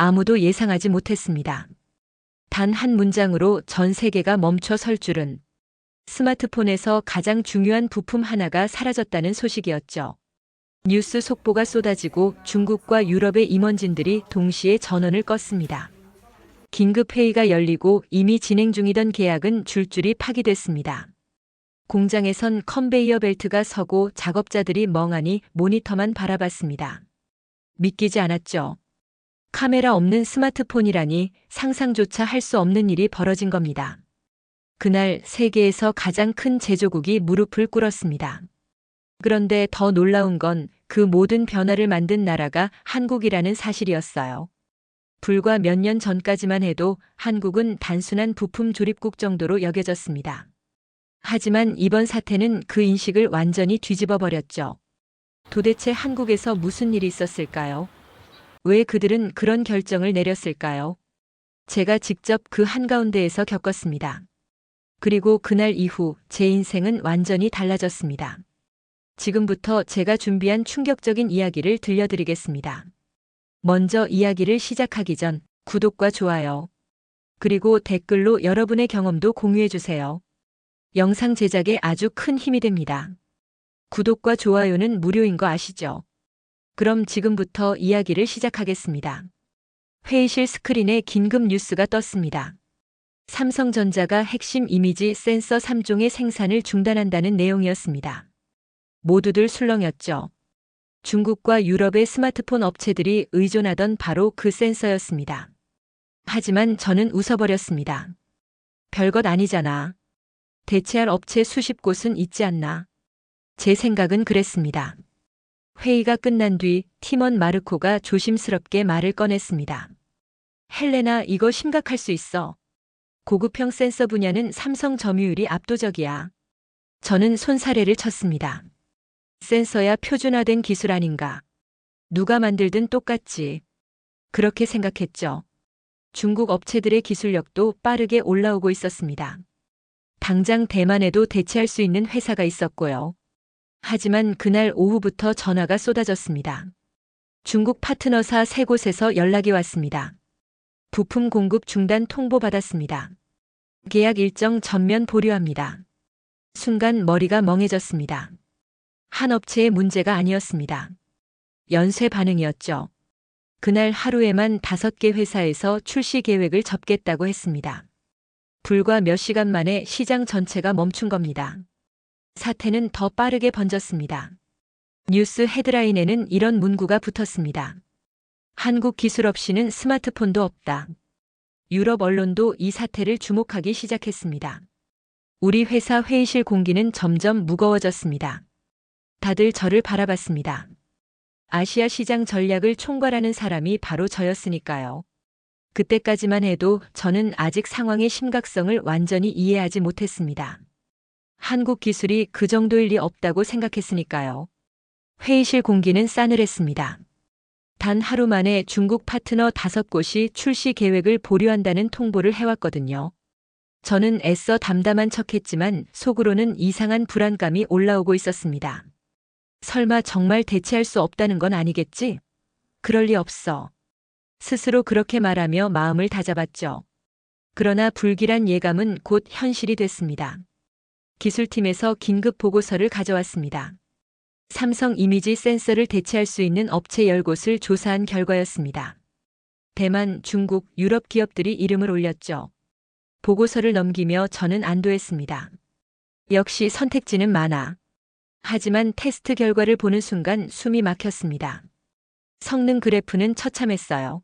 아무도 예상하지 못했습니다. 단 한 문장으로 전 세계가 멈춰 설 줄은 스마트폰에서 가장 중요한 부품 하나가 사라졌다는 소식이었죠. 뉴스 속보가 쏟아지고 중국과 유럽의 임원진들이 동시에 전원을 껐습니다. 긴급 회의가 열리고 이미 진행 중이던 계약은 줄줄이 파기됐습니다. 공장에선 컨베이어 벨트가 서고 작업자들이 멍하니 모니터만 바라봤습니다. 믿기지 않았죠. 카메라 없는 스마트폰이라니 상상조차 할 수 없는 일이 벌어진 겁니다. 그날 세계에서 가장 큰 제조국이 무릎을 꿇었습니다. 그런데 더 놀라운 건 그 모든 변화를 만든 나라가 한국이라는 사실이었어요. 불과 몇 년 전까지만 해도 한국은 단순한 부품 조립국 정도로 여겨졌습니다. 하지만 이번 사태는 그 인식을 완전히 뒤집어 버렸죠. 도대체 한국에서 무슨 일이 있었을까요? 왜 그들은 그런 결정을 내렸을까요? 제가 직접 그 한가운데에서 겪었습니다. 그리고 그날 이후 제 인생은 완전히 달라졌습니다. 지금부터 제가 준비한 충격적인 이야기를 들려드리겠습니다. 먼저 이야기를 시작하기 전 구독과 좋아요, 그리고 댓글로 여러분의 경험도 공유해주세요. 영상 제작에 아주 큰 힘이 됩니다. 구독과 좋아요는 무료인 거 아시죠? 그럼 지금부터 이야기를 시작하겠습니다. 회의실 스크린에 긴급 뉴스가 떴습니다. 삼성전자가 핵심 이미지 센서 3종의 생산을 중단한다는 내용이었습니다. 모두들 술렁였죠. 중국과 유럽의 스마트폰 업체들이 의존하던 바로 그 센서였습니다. 하지만 저는 웃어버렸습니다. 별것 아니잖아. 대체할 업체 수십 곳은 있지 않나. 제 생각은 그랬습니다. 회의가 끝난 뒤 팀원 마르코가 조심스럽게 말을 꺼냈습니다. 헬레나, 이거 심각할 수 있어. 고급형 센서 분야는 삼성 점유율이 압도적이야. 저는 손사래를 쳤습니다. 센서야 표준화된 기술 아닌가. 누가 만들든 똑같지. 그렇게 생각했죠. 중국 업체들의 기술력도 빠르게 올라오고 있었습니다. 당장 대만에도 대체할 수 있는 회사가 있었고요. 하지만 그날 오후부터 전화가 쏟아졌습니다. 중국 파트너사 세 곳에서 연락이 왔습니다. 부품 공급 중단 통보받았습니다. 계약 일정 전면 보류합니다. 순간 머리가 멍해졌습니다. 한 업체의 문제가 아니었습니다. 연쇄 반응이었죠. 그날 하루에만 다섯 개 회사에서 출시 계획을 접겠다고 했습니다. 불과 몇 시간 만에 시장 전체가 멈춘 겁니다. 사태는 더 빠르게 번졌습니다. 뉴스 헤드라인에는 이런 문구가 붙었습니다. 한국 기술 없이는 스마트폰도 없다. 유럽 언론도 이 사태를 주목하기 시작했습니다. 우리 회사 회의실 공기는 점점 무거워졌습니다. 다들 저를 바라봤습니다. 아시아 시장 전략을 총괄하는 사람이 바로 저였으니까요. 그때까지만 해도 저는 아직 상황의 심각성을 완전히 이해하지 못했습니다. 한국 기술이 그 정도일 리 없다고 생각했으니까요. 회의실 공기는 싸늘했습니다. 단 하루 만에 중국 파트너 다섯 곳이 출시 계획을 보류한다는 통보를 해왔거든요. 저는 애써 담담한 척했지만 속으로는 이상한 불안감이 올라오고 있었습니다. 설마 정말 대체할 수 없다는 건 아니겠지? 그럴 리 없어. 스스로 그렇게 말하며 마음을 다잡았죠. 그러나 불길한 예감은 곧 현실이 됐습니다. 기술팀에서 긴급 보고서를 가져왔습니다. 삼성 이미지 센서를 대체할 수 있는 업체 10곳을 조사한 결과였습니다. 대만, 중국, 유럽 기업들이 이름을 올렸죠. 보고서를 넘기며 저는 안도했습니다. 역시 선택지는 많아. 하지만 테스트 결과를 보는 순간 숨이 막혔습니다. 성능 그래프는 처참했어요.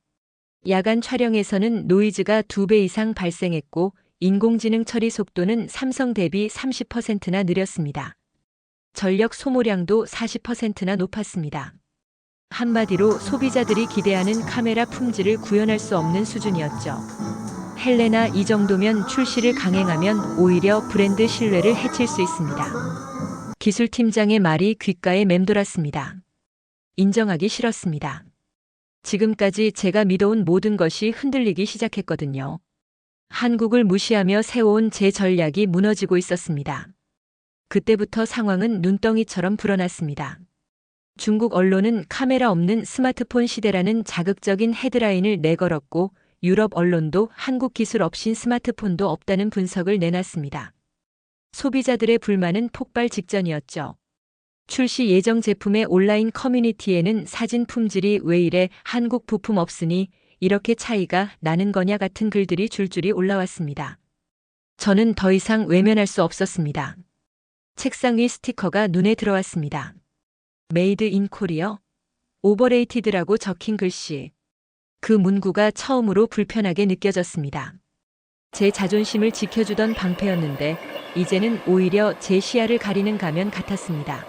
야간 촬영에서는 노이즈가 2배 이상 발생했고 인공지능 처리 속도는 삼성 대비 30%나 느렸습니다. 전력 소모량도 40%나 높았습니다. 한마디로 소비자들이 기대하는 카메라 품질을 구현할 수 없는 수준이었죠. 헬레나 이 정도면 출시를 강행하면 오히려 브랜드 신뢰를 해칠 수 있습니다. 기술팀장의 말이 귓가에 맴돌았습니다. 인정하기 싫었습니다. 지금까지 제가 믿어온 모든 것이 흔들리기 시작했거든요. 한국을 무시하며 세워온 제 전략이 무너지고 있었습니다. 그때부터 상황은 눈덩이처럼 불어났습니다. 중국 언론은 카메라 없는 스마트폰 시대라는 자극적인 헤드라인을 내걸었고 유럽 언론도 한국 기술 없인 스마트폰도 없다는 분석을 내놨습니다. 소비자들의 불만은 폭발 직전이었죠. 출시 예정 제품의 온라인 커뮤니티에는 사진 품질이 왜 이래 한국 부품 없으니 이렇게 차이가 나는 거냐 같은 글들이 줄줄이 올라왔습니다. 저는 더 이상 외면할 수 없었습니다. 책상 위 스티커가 눈에 들어왔습니다. 메이드 인 코리어? 오버레이티드라고 적힌 글씨. 그 문구가 처음으로 불편하게 느껴졌습니다. 제 자존심을 지켜주던 방패였는데 이제는 오히려 제 시야를 가리는 가면 같았습니다.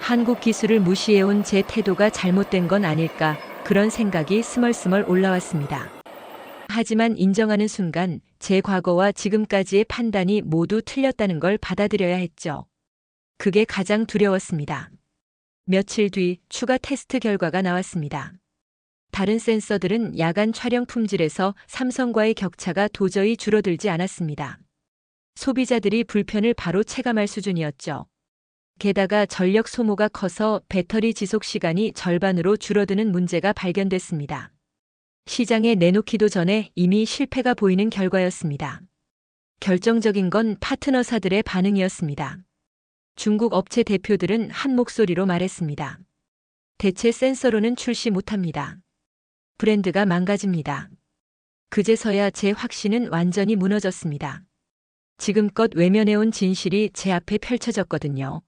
한국 기술을 무시해온 제 태도가 잘못된 건 아닐까 그런 생각이 스멀스멀 올라왔습니다. 하지만 인정하는 순간 제 과거와 지금까지의 판단이 모두 틀렸다는 걸 받아들여야 했죠. 그게 가장 두려웠습니다. 며칠 뒤 추가 테스트 결과가 나왔습니다. 다른 센서들은 야간 촬영 품질에서 삼성과의 격차가 도저히 줄어들지 않았습니다. 소비자들이 불편을 바로 체감할 수준이었죠. 게다가 전력 소모가 커서 배터리 지속 시간이 절반으로 줄어드는 문제가 발견됐습니다. 시장에 내놓기도 전에 이미 실패가 보이는 결과였습니다. 결정적인 건 파트너사들의 반응이었습니다. 중국 업체 대표들은 한 목소리로 말했습니다. 대체 센서로는 출시 못합니다. 브랜드가 망가집니다. 그제서야 제 확신은 완전히 무너졌습니다. 지금껏 외면해온 진실이 제 앞에 펼쳐졌거든요.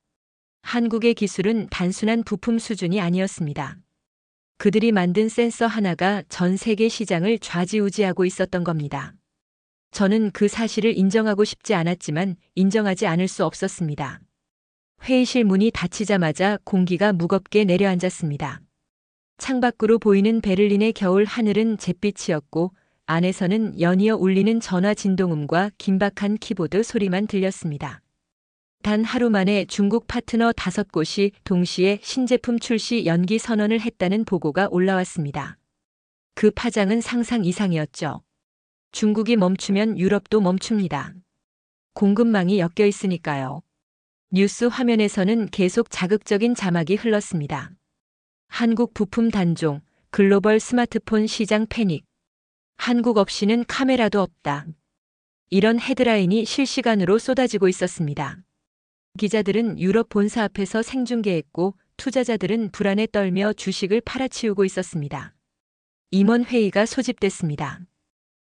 한국의 기술은 단순한 부품 수준이 아니었습니다. 그들이 만든 센서 하나가 전 세계 시장을 좌지우지하고 있었던 겁니다. 저는 그 사실을 인정하고 싶지 않았지만 인정하지 않을 수 없었습니다. 회의실 문이 닫히자마자 공기가 무겁게 내려앉았습니다. 창밖으로 보이는 베를린의 겨울 하늘은 잿빛이었고 안에서는 연이어 울리는 전화 진동음과 긴박한 키보드 소리만 들렸습니다. 단 하루 만에 중국 파트너 다섯 곳이 동시에 신제품 출시 연기 선언을 했다는 보고가 올라왔습니다. 그 파장은 상상 이상이었죠. 중국이 멈추면 유럽도 멈춥니다. 공급망이 엮여 있으니까요. 뉴스 화면에서는 계속 자극적인 자막이 흘렀습니다. 한국 부품 단종, 글로벌 스마트폰 시장 패닉. 한국 없이는 카메라도 없다. 이런 헤드라인이 실시간으로 쏟아지고 있었습니다. 기자들은 유럽 본사 앞에서 생중계했고 투자자들은 불안에 떨며 주식을 팔아치우고 있었습니다. 임원 회의가 소집됐습니다.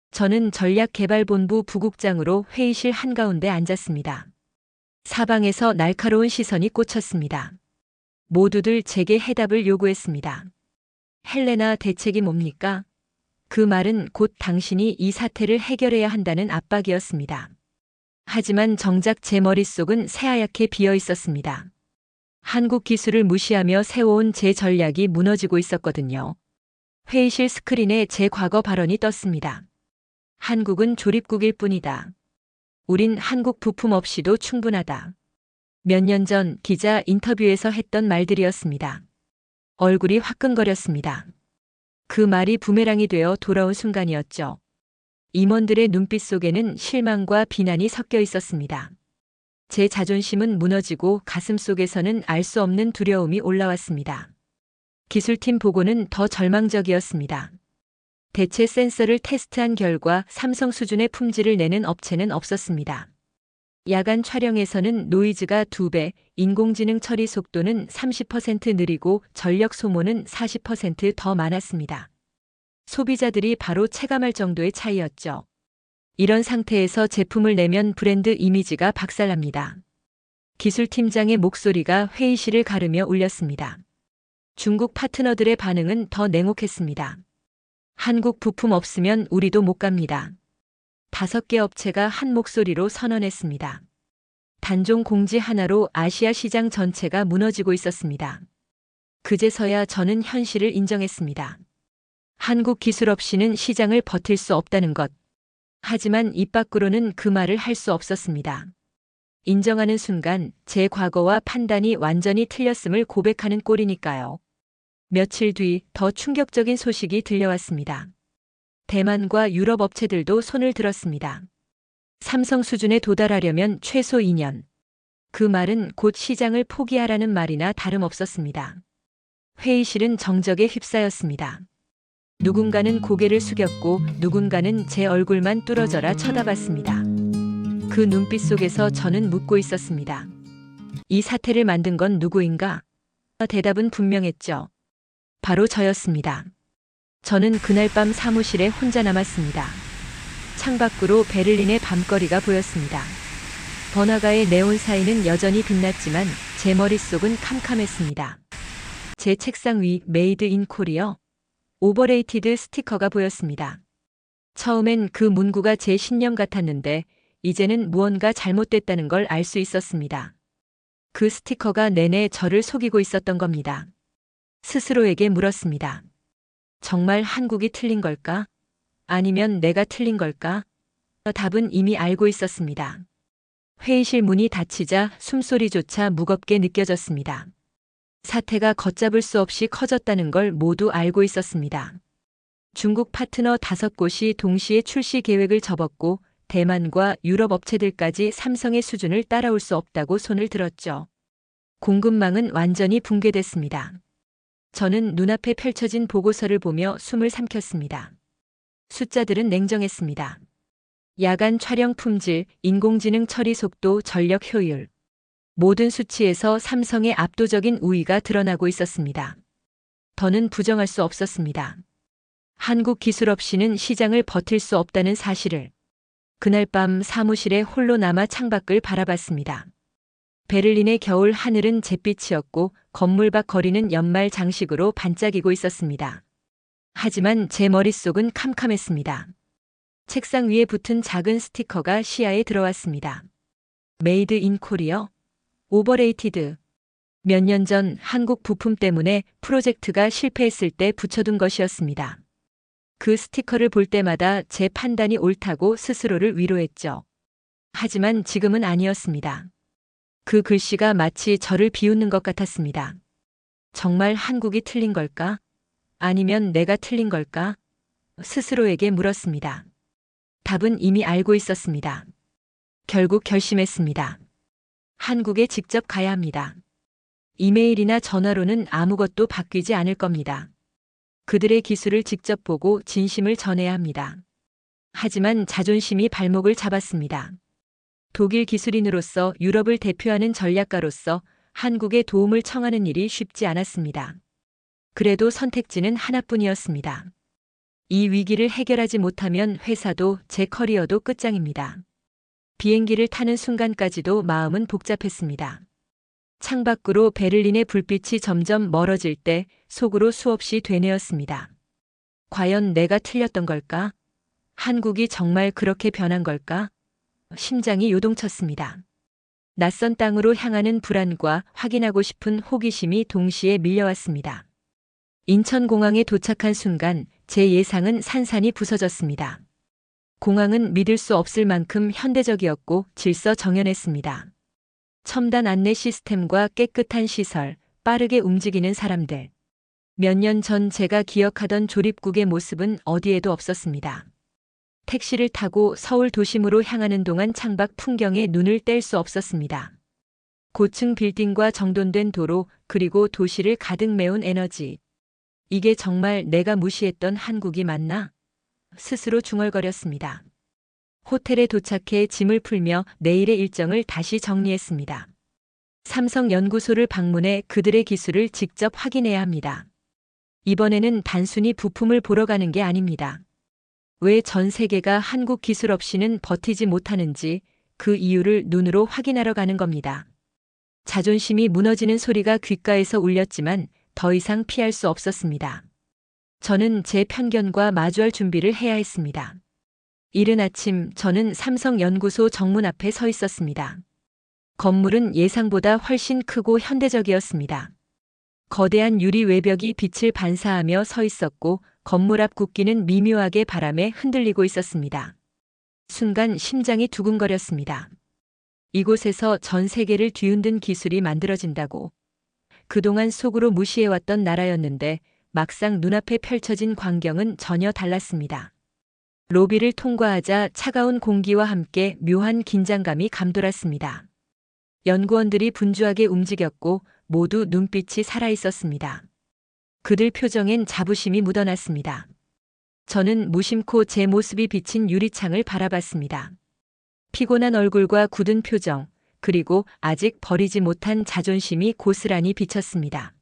저는 전략개발본부 부국장으로 회의실 한가운데 앉았습니다. 사방에서 날카로운 시선이 꽂혔습니다. 모두들 제게 해답을 요구했습니다. 헬레나 대책이 뭡니까? 그 말은 곧 당신이 이 사태를 해결해야 한다는 압박이었습니다. 하지만 정작 제 머릿속은 새하얗게 비어 있었습니다. 한국 기술을 무시하며 세워온 제 전략이 무너지고 있었거든요. 회의실 스크린에 제 과거 발언이 떴습니다. 한국은 조립국일 뿐이다. 우린 한국 부품 없이도 충분하다. 몇 년 전 기자 인터뷰에서 했던 말들이었습니다. 얼굴이 화끈거렸습니다. 그 말이 부메랑이 되어 돌아온 순간이었죠. 임원들의 눈빛 속에는 실망과 비난이 섞여 있었습니다. 제 자존심은 무너지고 가슴 속에서는 알 수 없는 두려움이 올라왔습니다. 기술팀 보고는 더 절망적이었습니다. 대체 센서를 테스트한 결과 삼성 수준의 품질을 내는 업체는 없었습니다. 야간 촬영에서는 노이즈가 2배, 인공지능 처리 속도는 30% 느리고 전력 소모는 40%더 많았습니다. 소비자들이 바로 체감할 정도의 차이였죠. 이런 상태에서 제품을 내면 브랜드 이미지가 박살납니다. 기술팀장의 목소리가 회의실을 가르며 울렸습니다. 중국 파트너들의 반응은 더 냉혹했습니다. 한국 부품 없으면 우리도 못 갑니다. 다섯 개 업체가 한 목소리로 선언했습니다. 단종 공지 하나로 아시아 시장 전체가 무너지고 있었습니다. 그제서야 저는 현실을 인정했습니다. 한국 기술 없이는 시장을 버틸 수 없다는 것. 하지만 입 밖으로는 그 말을 할 수 없었습니다. 인정하는 순간 제 과거와 판단이 완전히 틀렸음을 고백하는 꼴이니까요. 며칠 뒤 더 충격적인 소식이 들려왔습니다. 대만과 유럽 업체들도 손을 들었습니다. 삼성 수준에 도달하려면 최소 2년. 그 말은 곧 시장을 포기하라는 말이나 다름없었습니다. 회의실은 정적에 휩싸였습니다. 누군가는 고개를 숙였고 누군가는 제 얼굴만 뚫어져라 쳐다봤습니다. 그 눈빛 속에서 저는 묻고 있었습니다. 이 사태를 만든 건 누구인가? 대답은 분명했죠. 바로 저였습니다. 저는 그날 밤 사무실에 혼자 남았습니다. 창밖으로 베를린의 밤거리가 보였습니다. 번화가의 네온 사이는 여전히 빛났지만 제 머릿속은 캄캄했습니다. 제 책상 위 메이드 인 코리어 오버레이티드 스티커가 보였습니다. 처음엔 그 문구가 제 신념 같았는데 이제는 무언가 잘못됐다는 걸 알 수 있었습니다. 그 스티커가 내내 저를 속이고 있었던 겁니다. 스스로에게 물었습니다. 정말 한국이 틀린 걸까? 아니면 내가 틀린 걸까? 답은 이미 알고 있었습니다. 회의실 문이 닫히자 숨소리조차 무겁게 느껴졌습니다. 사태가 걷잡을 수 없이 커졌다는 걸 모두 알고 있었습니다. 중국 파트너 다섯 곳이 동시에 출시 계획을 접었고 대만과 유럽 업체들까지 삼성의 수준을 따라올 수 없다고 손을 들었죠. 공급망은 완전히 붕괴됐습니다. 저는 눈앞에 펼쳐진 보고서를 보며 숨을 삼켰습니다. 숫자들은 냉정했습니다. 야간 촬영 품질, 인공지능 처리 속도, 전력 효율. 모든 수치에서 삼성의 압도적인 우위가 드러나고 있었습니다. 더는 부정할 수 없었습니다. 한국 기술 없이는 시장을 버틸 수 없다는 사실을 그날 밤 사무실에 홀로 남아 창밖을 바라봤습니다. 베를린의 겨울 하늘은 잿빛이었고 건물 밖 거리는 연말 장식으로 반짝이고 있었습니다. 하지만 제 머릿속은 캄캄했습니다. 책상 위에 붙은 작은 스티커가 시야에 들어왔습니다. 메이드 인 코리어, 오버레이티드. 몇 년 전 한국 부품 때문에 프로젝트가 실패했을 때 붙여둔 것이었습니다. 그 스티커를 볼 때마다 제 판단이 옳다고 스스로를 위로했죠. 하지만 지금은 아니었습니다. 그 글씨가 마치 저를 비웃는 것 같았습니다. 정말 한국이 틀린 걸까? 아니면 내가 틀린 걸까? 스스로에게 물었습니다. 답은 이미 알고 있었습니다. 결국 결심했습니다. 한국에 직접 가야 합니다. 이메일이나 전화로는 아무것도 바뀌지 않을 겁니다. 그들의 기술을 직접 보고 진심을 전해야 합니다. 하지만 자존심이 발목을 잡았습니다. 독일 기술인으로서 유럽을 대표하는 전략가로서 한국에 도움을 청하는 일이 쉽지 않았습니다. 그래도 선택지는 하나뿐이었습니다. 이 위기를 해결하지 못하면 회사도 제 커리어도 끝장입니다. 비행기를 타는 순간까지도 마음은 복잡했습니다. 창밖으로 베를린의 불빛이 점점 멀어질 때 속으로 수없이 되뇌었습니다. 과연 내가 틀렸던 걸까? 한국이 정말 그렇게 변한 걸까? 심장이 요동쳤습니다. 낯선 땅으로 향하는 불안과 확인하고 싶은 호기심이 동시에 밀려왔습니다. 인천공항에 도착한 순간 제 예상은 산산이 부서졌습니다. 공항은 믿을 수 없을 만큼 현대적이었고 질서 정연했습니다. 첨단 안내 시스템과 깨끗한 시설, 빠르게 움직이는 사람들. 몇 년 전 제가 기억하던 조립국의 모습은 어디에도 없었습니다. 택시를 타고 서울 도심으로 향하는 동안 창밖 풍경에 눈을 뗄 수 없었습니다. 고층 빌딩과 정돈된 도로, 그리고 도시를 가득 메운 에너지. 이게 정말 내가 무시했던 한국이 맞나? 스스로 중얼거렸습니다. 호텔에 도착해 짐을 풀며 내일의 일정을 다시 정리했습니다. 삼성 연구소를 방문해 그들의 기술을 직접 확인해야 합니다. 이번에는 단순히 부품을 보러 가는 게 아닙니다. 왜 전 세계가 한국 기술 없이는 버티지 못하는지 그 이유를 눈으로 확인하러 가는 겁니다. 자존심이 무너지는 소리가 귓가에서 울렸지만 더 이상 피할 수 없었습니다. 저는 제 편견과 마주할 준비를 해야 했습니다. 이른 아침 저는 삼성 연구소 정문 앞에 서 있었습니다. 건물은 예상보다 훨씬 크고 현대적이었습니다. 거대한 유리 외벽이 빛을 반사하며 서 있었고 건물 앞 국기는 미묘하게 바람에 흔들리고 있었습니다. 순간 심장이 두근거렸습니다. 이곳에서 전 세계를 뒤흔든 기술이 만들어진다고. 그동안 속으로 무시해왔던 나라였는데 막상 눈앞에 펼쳐진 광경은 전혀 달랐습니다. 로비를 통과하자 차가운 공기와 함께 묘한 긴장감이 감돌았습니다. 연구원들이 분주하게 움직였고 모두 눈빛이 살아있었습니다. 그들 표정엔 자부심이 묻어났습니다. 저는 무심코 제 모습이 비친 유리창을 바라봤습니다. 피곤한 얼굴과 굳은 표정, 그리고 아직 버리지 못한 자존심이 고스란히 비쳤습니다.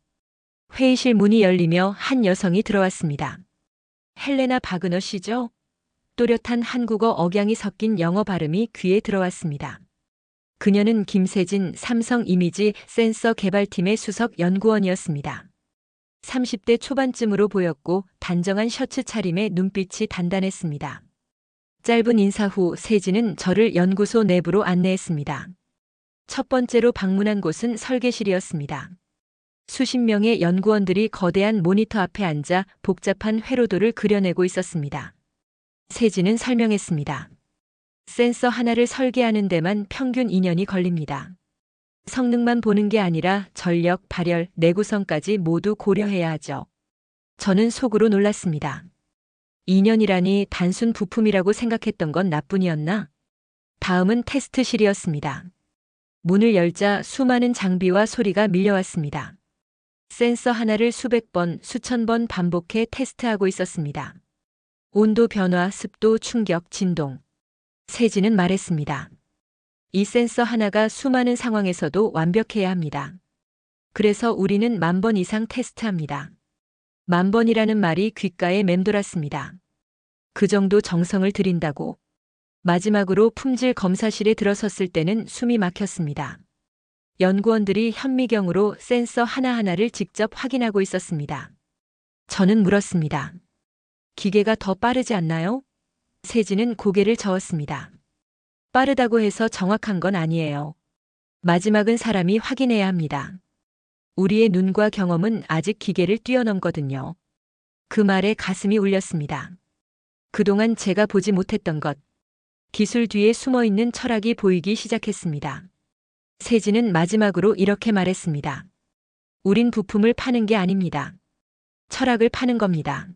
회의실 문이 열리며 한 여성이 들어왔습니다. 헬레나 바그너 씨죠? 또렷한 한국어 억양이 섞인 영어 발음이 귀에 들어왔습니다. 그녀는 김세진 삼성 이미지 센서 개발팀의 수석 연구원이었습니다. 30대 초반쯤으로 보였고 단정한 셔츠 차림에 눈빛이 단단했습니다. 짧은 인사 후 세진은 저를 연구소 내부로 안내했습니다. 첫 번째로 방문한 곳은 설계실이었습니다. 수십 명의 연구원들이 거대한 모니터 앞에 앉아 복잡한 회로도를 그려내고 있었습니다. 세진은 설명했습니다. 센서 하나를 설계하는 데만 평균 2년이 걸립니다. 성능만 보는 게 아니라 전력, 발열, 내구성까지 모두 고려해야 하죠. 저는 속으로 놀랐습니다. 2년이라니 단순 부품이라고 생각했던 건 나뿐이었나? 다음은 테스트실이었습니다. 문을 열자 수많은 장비와 소리가 밀려왔습니다. 센서 하나를 수백 번, 수천 번 반복해 테스트하고 있었습니다. 온도 변화, 습도, 충격, 진동. 세진은 말했습니다. 이 센서 하나가 수많은 상황에서도 완벽해야 합니다. 그래서 우리는 만 번 이상 테스트합니다. 만 번이라는 말이 귓가에 맴돌았습니다. 그 정도 정성을 들인다고. 마지막으로 품질 검사실에 들어섰을 때는 숨이 막혔습니다. 연구원들이 현미경으로 센서 하나하나를 직접 확인하고 있었습니다. 저는 물었습니다. 기계가 더 빠르지 않나요? 세진은 고개를 저었습니다. 빠르다고 해서 정확한 건 아니에요. 마지막은 사람이 확인해야 합니다. 우리의 눈과 경험은 아직 기계를 뛰어넘거든요. 그 말에 가슴이 울렸습니다. 그동안 제가 보지 못했던 것, 기술 뒤에 숨어 있는 철학이 보이기 시작했습니다. 세진은 마지막으로 이렇게 말했습니다. 우린 부품을 파는 게 아닙니다. 철학을 파는 겁니다.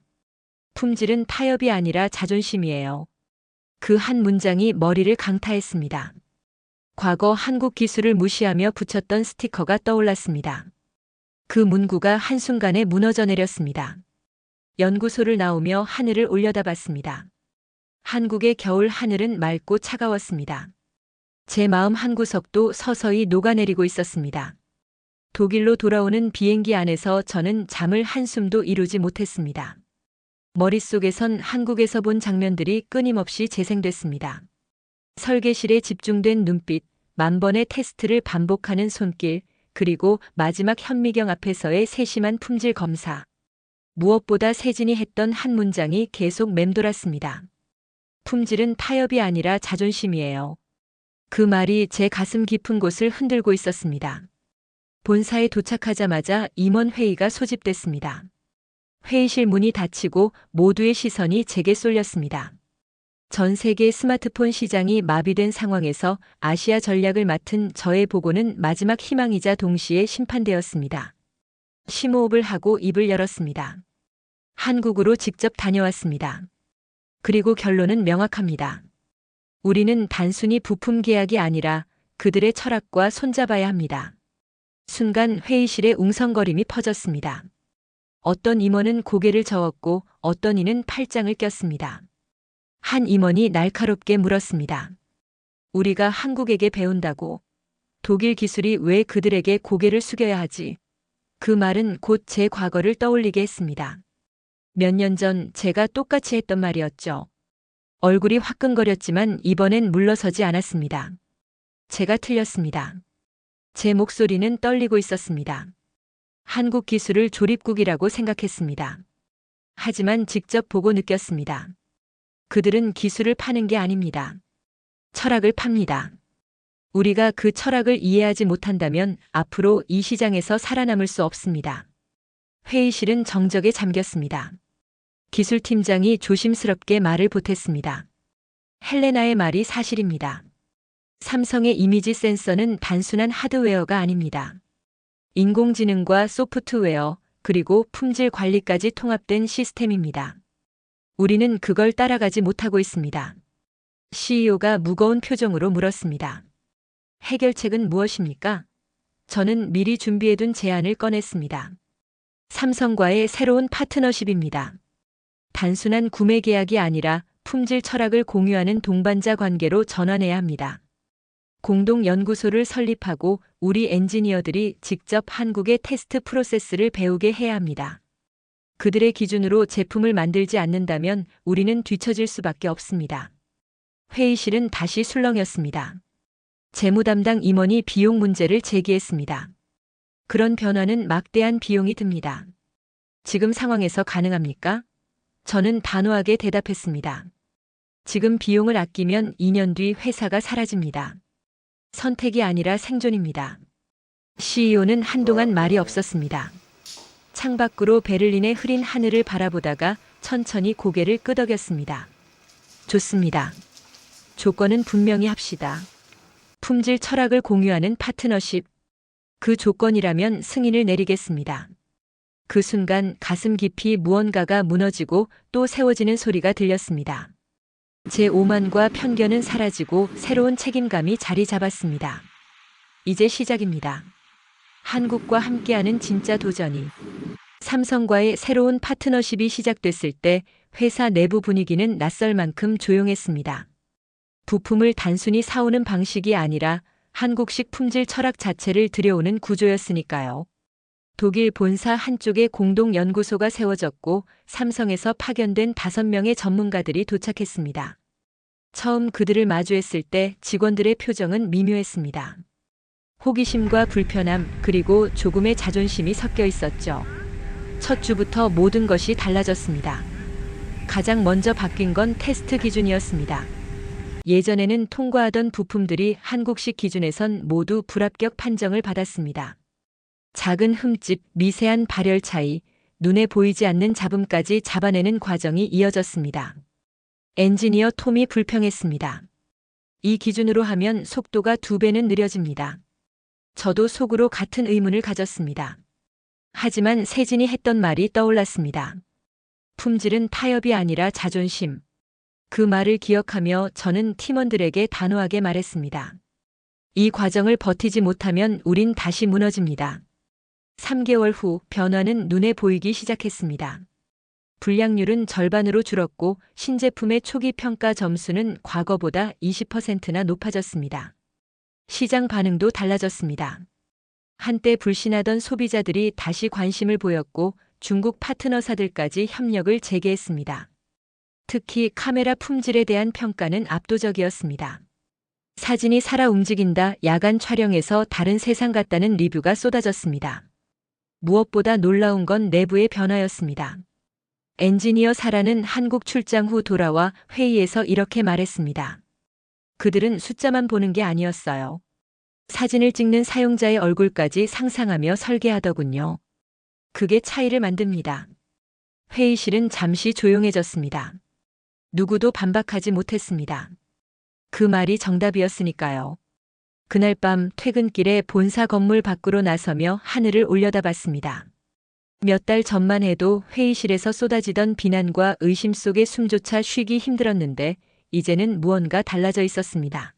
품질은 타협이 아니라 자존심이에요. 그 한 문장이 머리를 강타했습니다. 과거 한국 기술을 무시하며 붙였던 스티커가 떠올랐습니다. 그 문구가 한순간에 무너져 내렸습니다. 연구소를 나오며 하늘을 올려다봤습니다. 한국의 겨울 하늘은 맑고 차가웠습니다. 제 마음 한구석도 서서히 녹아내리고 있었습니다. 독일로 돌아오는 비행기 안에서 저는 잠을 한숨도 이루지 못했습니다. 머릿속에선 한국에서 본 장면들이 끊임없이 재생됐습니다. 설계실에 집중된 눈빛, 만 번의 테스트를 반복하는 손길, 그리고 마지막 현미경 앞에서의 세심한 품질 검사. 무엇보다 세진이 했던 한 문장이 계속 맴돌았습니다. 품질은 타협이 아니라 자존심이에요. 그 말이 제 가슴 깊은 곳을 흔들고 있었습니다. 본사에 도착하자마자 임원 회의가 소집됐습니다. 회의실 문이 닫히고 모두의 시선이 제게 쏠렸습니다. 전 세계 스마트폰 시장이 마비된 상황에서 아시아 전략을 맡은 저의 보고는 마지막 희망이자 동시에 심판되었습니다. 심호흡을 하고 입을 열었습니다. 한국으로 직접 다녀왔습니다. 그리고 결론은 명확합니다. 우리는 단순히 부품 계약이 아니라 그들의 철학과 손잡아야 합니다. 순간 회의실에 웅성거림이 퍼졌습니다. 어떤 임원은 고개를 저었고 어떤 이는 팔짱을 꼈습니다. 한 임원이 날카롭게 물었습니다. 우리가 한국에게 배운다고 독일 기술이 왜 그들에게 고개를 숙여야 하지? 그 말은 곧 제 과거를 떠올리게 했습니다. 몇 년 전 제가 똑같이 했던 말이었죠. 얼굴이 화끈거렸지만 이번엔 물러서지 않았습니다. 제가 틀렸습니다. 제 목소리는 떨리고 있었습니다. 한국 기술을 조립국이라고 생각했습니다. 하지만 직접 보고 느꼈습니다. 그들은 기술을 파는 게 아닙니다. 철학을 팝니다. 우리가 그 철학을 이해하지 못한다면 앞으로 이 시장에서 살아남을 수 없습니다. 회의실은 정적에 잠겼습니다. 기술팀장이 조심스럽게 말을 보탰습니다. 헬레나의 말이 사실입니다. 삼성의 이미지 센서는 단순한 하드웨어가 아닙니다. 인공지능과 소프트웨어, 그리고 품질 관리까지 통합된 시스템입니다. 우리는 그걸 따라가지 못하고 있습니다. CEO가 무거운 표정으로 물었습니다. 해결책은 무엇입니까? 저는 미리 준비해둔 제안을 꺼냈습니다. 삼성과의 새로운 파트너십입니다. 단순한 구매 계약이 아니라 품질 철학을 공유하는 동반자 관계로 전환해야 합니다. 공동 연구소를 설립하고 우리 엔지니어들이 직접 한국의 테스트 프로세스를 배우게 해야 합니다. 그들의 기준으로 제품을 만들지 않는다면 우리는 뒤처질 수밖에 없습니다. 회의실은 다시 술렁였습니다. 재무 담당 임원이 비용 문제를 제기했습니다. 그런 변화는 막대한 비용이 듭니다. 지금 상황에서 가능합니까? 저는 단호하게 대답했습니다. 지금 비용을 아끼면 2년 뒤 회사가 사라집니다. 선택이 아니라 생존입니다. CEO는 한동안 말이 없었습니다. 창밖으로 베를린의 흐린 하늘을 바라보다가 천천히 고개를 끄덕였습니다. 좋습니다. 조건은 분명히 합시다. 품질 철학을 공유하는 파트너십. 그 조건이라면 승인을 내리겠습니다. 그 순간 가슴 깊이 무언가가 무너지고 또 세워지는 소리가 들렸습니다. 제 오만과 편견은 사라지고 새로운 책임감이 자리 잡았습니다. 이제 시작입니다. 한국과 함께하는 진짜 도전이. 삼성과의 새로운 파트너십이 시작됐을 때 회사 내부 분위기는 낯설 만큼 조용했습니다. 부품을 단순히 사오는 방식이 아니라 한국식 품질 철학 자체를 들여오는 구조였으니까요. 독일 본사 한쪽에 공동 연구소가 세워졌고 삼성에서 파견된 다섯 명의 전문가들이 도착했습니다. 처음 그들을 마주했을 때 직원들의 표정은 미묘했습니다. 호기심과 불편함 그리고 조금의 자존심이 섞여 있었죠. 첫 주부터 모든 것이 달라졌습니다. 가장 먼저 바뀐 건 테스트 기준이었습니다. 예전에는 통과하던 부품들이 한국식 기준에선 모두 불합격 판정을 받았습니다. 작은 흠집, 미세한 발열 차이, 눈에 보이지 않는 잡음까지 잡아내는 과정이 이어졌습니다. 엔지니어 톰이 불평했습니다. 이 기준으로 하면 속도가 두 배는 느려집니다. 저도 속으로 같은 의문을 가졌습니다. 하지만 세진이 했던 말이 떠올랐습니다. 품질은 타협이 아니라 자존심. 그 말을 기억하며 저는 팀원들에게 단호하게 말했습니다. 이 과정을 버티지 못하면 우린 다시 무너집니다. 3개월 후 변화는 눈에 보이기 시작했습니다. 불량률은 절반으로 줄었고 신제품의 초기 평가 점수는 과거보다 20%나 높아졌습니다. 시장 반응도 달라졌습니다. 한때 불신하던 소비자들이 다시 관심을 보였고 중국 파트너사들까지 협력을 재개했습니다. 특히 카메라 품질에 대한 평가는 압도적이었습니다. 사진이 살아 움직인다 야간 촬영에서 다른 세상 같다는 리뷰가 쏟아졌습니다. 무엇보다 놀라운 건 내부의 변화였습니다. 엔지니어 사라는 한국 출장 후 돌아와 회의에서 이렇게 말했습니다. 그들은 숫자만 보는 게 아니었어요. 사진을 찍는 사용자의 얼굴까지 상상하며 설계하더군요. 그게 차이를 만듭니다. 회의실은 잠시 조용해졌습니다. 누구도 반박하지 못했습니다. 그 말이 정답이었으니까요. 그날 밤 퇴근길에 본사 건물 밖으로 나서며 하늘을 올려다봤습니다. 몇 달 전만 해도 회의실에서 쏟아지던 비난과 의심 속에 숨조차 쉬기 힘들었는데 이제는 무언가 달라져 있었습니다.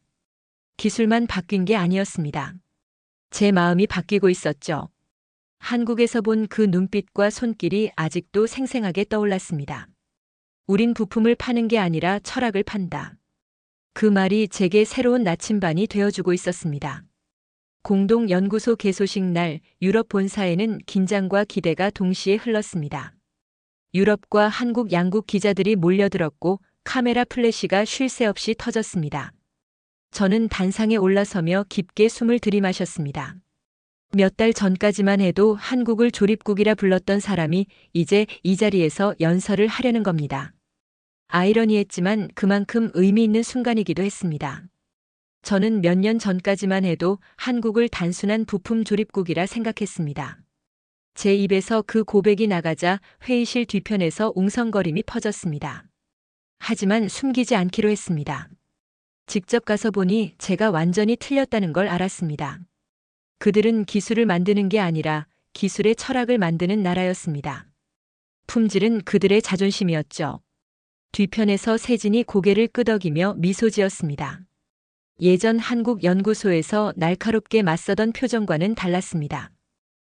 기술만 바뀐 게 아니었습니다. 제 마음이 바뀌고 있었죠. 한국에서 본 그 눈빛과 손길이 아직도 생생하게 떠올랐습니다. 우린 부품을 파는 게 아니라 철학을 판다. 그 말이 제게 새로운 나침반이 되어주고 있었습니다. 공동 연구소 개소식 날 유럽 본사에는 긴장과 기대가 동시에 흘렀습니다. 유럽과 한국 양국 기자들이 몰려들었고 카메라 플래시가 쉴 새 없이 터졌습니다. 저는 단상에 올라서며 깊게 숨을 들이마셨습니다. 몇 달 전까지만 해도 한국을 조립국이라 불렀던 사람이 이제 이 자리에서 연설을 하려는 겁니다. 아이러니했지만 그만큼 의미 있는 순간이기도 했습니다. 저는 몇 년 전까지만 해도 한국을 단순한 부품 조립국이라 생각했습니다. 제 입에서 그 고백이 나가자 회의실 뒤편에서 웅성거림이 퍼졌습니다. 하지만 숨기지 않기로 했습니다. 직접 가서 보니 제가 완전히 틀렸다는 걸 알았습니다. 그들은 기술을 만드는 게 아니라 기술의 철학을 만드는 나라였습니다. 품질은 그들의 자존심이었죠. 뒤편에서 세진이 고개를 끄덕이며 미소 지었습니다. 예전 한국 연구소에서 날카롭게 맞서던 표정과는 달랐습니다.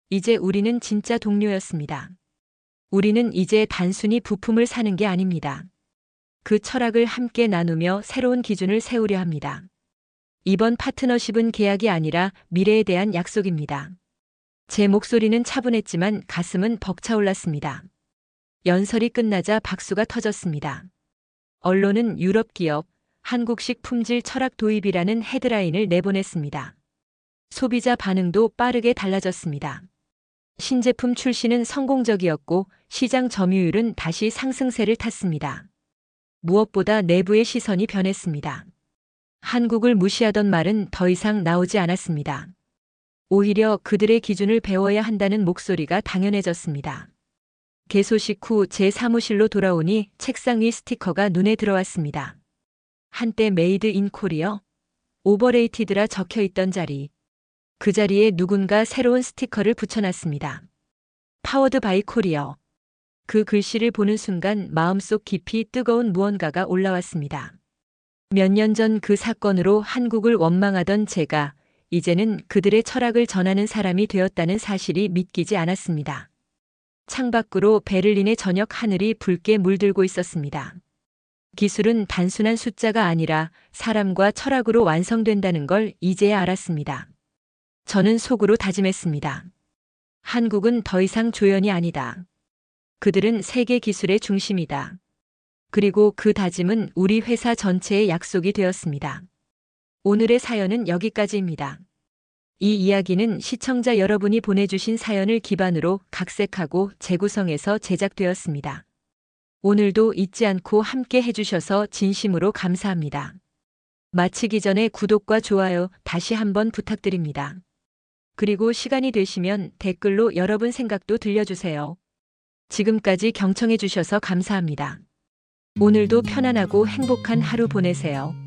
이제 우리는 진짜 동료였습니다. 우리는 이제 단순히 부품을 사는 게 아닙니다. 그 철학을 함께 나누며 새로운 기준을 세우려 합니다. 이번 파트너십은 계약이 아니라 미래에 대한 약속입니다. 제 목소리는 차분했지만 가슴은 벅차올랐습니다. 연설이 끝나자 박수가 터졌습니다. 언론은 유럽 기업, 한국식 품질 철학 도입이라는 헤드라인을 내보냈습니다. 소비자 반응도 빠르게 달라졌습니다. 신제품 출시는 성공적이었고 시장 점유율은 다시 상승세를 탔습니다. 무엇보다 내부의 시선이 변했습니다. 한국을 무시하던 말은 더 이상 나오지 않았습니다. 오히려 그들의 기준을 배워야 한다는 목소리가 당연해졌습니다. 개소식 후 제 사무실로 돌아오니 책상 위 스티커가 눈에 들어왔습니다. 한때 메이드 인 코리어, 오버레이티드라 적혀 있던 자리. 그 자리에 누군가 새로운 스티커를 붙여놨습니다. 파워드 바이 코리어. 그 글씨를 보는 순간 마음속 깊이 뜨거운 무언가가 올라왔습니다. 몇 년 전 그 사건으로 한국을 원망하던 제가 이제는 그들의 철학을 전하는 사람이 되었다는 사실이 믿기지 않았습니다. 창밖으로 베를린의 저녁 하늘이 붉게 물들고 있었습니다. 기술은 단순한 숫자가 아니라 사람과 철학으로 완성된다는 걸 이제야 알았습니다. 저는 속으로 다짐했습니다. 한국은 더 이상 조연이 아니다. 그들은 세계 기술의 중심이다. 그리고 그 다짐은 우리 회사 전체의 약속이 되었습니다. 오늘의 사연은 여기까지입니다. 이 이야기는 시청자 여러분이 보내주신 사연을 기반으로 각색하고 재구성해서 제작되었습니다. 오늘도 잊지 않고 함께 해주셔서 진심으로 감사합니다. 마치기 전에 구독과 좋아요 다시 한번 부탁드립니다. 그리고 시간이 되시면 댓글로 여러분 생각도 들려주세요. 지금까지 경청해주셔서 감사합니다. 오늘도 편안하고 행복한 하루 보내세요.